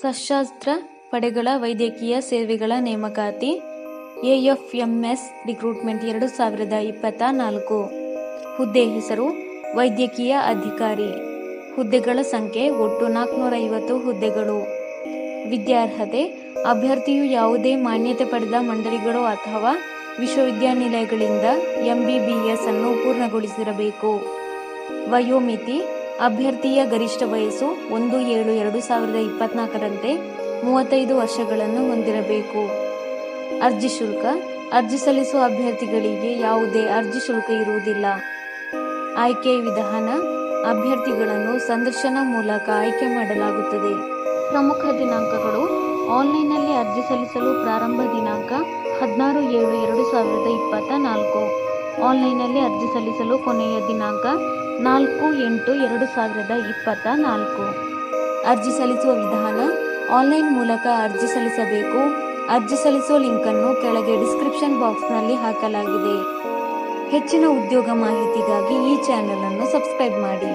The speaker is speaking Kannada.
ಸಶಸ್ತ್ರ ಪಡೆಗಳ ವೈದ್ಯಕೀಯ ಸೇವೆಗಳ ನೇಮಕಾತಿ, ಎಎಫ್ಎಂಎಸ್ ರಿಕ್ರೂಟ್ಮೆಂಟ್ ಎರಡು ಸಾವಿರದ ಇಪ್ಪತ್ತ ನಾಲ್ಕು ಹುದ್ದೆ ಹೆಸರು, ವೈದ್ಯಕೀಯ ಅಧಿಕಾರಿ. ಹುದ್ದೆಗಳ ಸಂಖ್ಯೆ ಒಟ್ಟು ನಾಲ್ಕುನೂರ ಐವತ್ತು ಹುದ್ದೆಗಳು. ವಿದ್ಯಾರ್ಹತೆ, ಅಭ್ಯರ್ಥಿಯು ಯಾವುದೇ ಮಾನ್ಯತೆ ಪಡೆದ ಮಂಡಳಿಗಳು ಅಥವಾ ವಿಶ್ವವಿದ್ಯಾನಿಲಯಗಳಿಂದ ಎಂಬಿಬಿಎಸ್ ಅನ್ನು ಪೂರ್ಣಗೊಳಿಸಿರಬೇಕು. ವಯೋಮಿತಿ ಅಭ್ಯರ್ಥಿಯ ಗರಿಷ್ಠ ವಯಸ್ಸು ಒಂದು ಏಳು ಎರಡು ಸಾವಿರದ ಇಪ್ಪತ್ನಾಲ್ಕರಂತೆ ಮೂವತ್ತೈದು ವರ್ಷಗಳನ್ನು ಹೊಂದಿರಬೇಕು. ಅರ್ಜಿ ಶುಲ್ಕ, ಅರ್ಜಿ ಸಲ್ಲಿಸುವ ಅಭ್ಯರ್ಥಿಗಳಿಗೆ ಯಾವುದೇ ಅರ್ಜಿ ಶುಲ್ಕ ಇರುವುದಿಲ್ಲ. ಆಯ್ಕೆ ವಿಧಾನ, ಅಭ್ಯರ್ಥಿಗಳನ್ನು ಸಂದರ್ಶನ ಮೂಲಕ ಆಯ್ಕೆ ಮಾಡಲಾಗುತ್ತದೆ. ಪ್ರಮುಖ ದಿನಾಂಕಗಳು, ಆನ್ಲೈನ್ನಲ್ಲಿ ಅರ್ಜಿ ಸಲ್ಲಿಸಲು ಪ್ರಾರಂಭ ದಿನಾಂಕ ಹದಿನಾರು ಏಳು ಎರಡು ಸಾವಿರದ ಇಪ್ಪತ್ತ ನಾಲ್ಕು ಆನ್ಲೈನ್ನಲ್ಲಿ ಅರ್ಜಿ ಸಲ್ಲಿಸಲು ಕೊನೆಯ ದಿನಾಂಕ ನಾಲ್ಕು ಎಂಟು ಎರಡು ಸಾವಿರದ ಇಪ್ಪತ್ತ ನಾಲ್ಕು ಅರ್ಜಿ ಸಲ್ಲಿಸುವ ವಿಧಾನ, ಆನ್ಲೈನ್ ಮೂಲಕ ಅರ್ಜಿ ಸಲ್ಲಿಸಬೇಕು. ಅರ್ಜಿ ಸಲ್ಲಿಸುವ ಲಿಂಕನ್ನು ಕೆಳಗೆ ಡಿಸ್ಕ್ರಿಪ್ಷನ್ ಬಾಕ್ಸ್ನಲ್ಲಿ ಹಾಕಲಾಗಿದೆ. ಹೆಚ್ಚಿನ ಉದ್ಯೋಗ ಮಾಹಿತಿಗಾಗಿ ಈ ಚಾನೆಲ್ ಸಬ್ಸ್ಕ್ರೈಬ್ ಮಾಡಿ.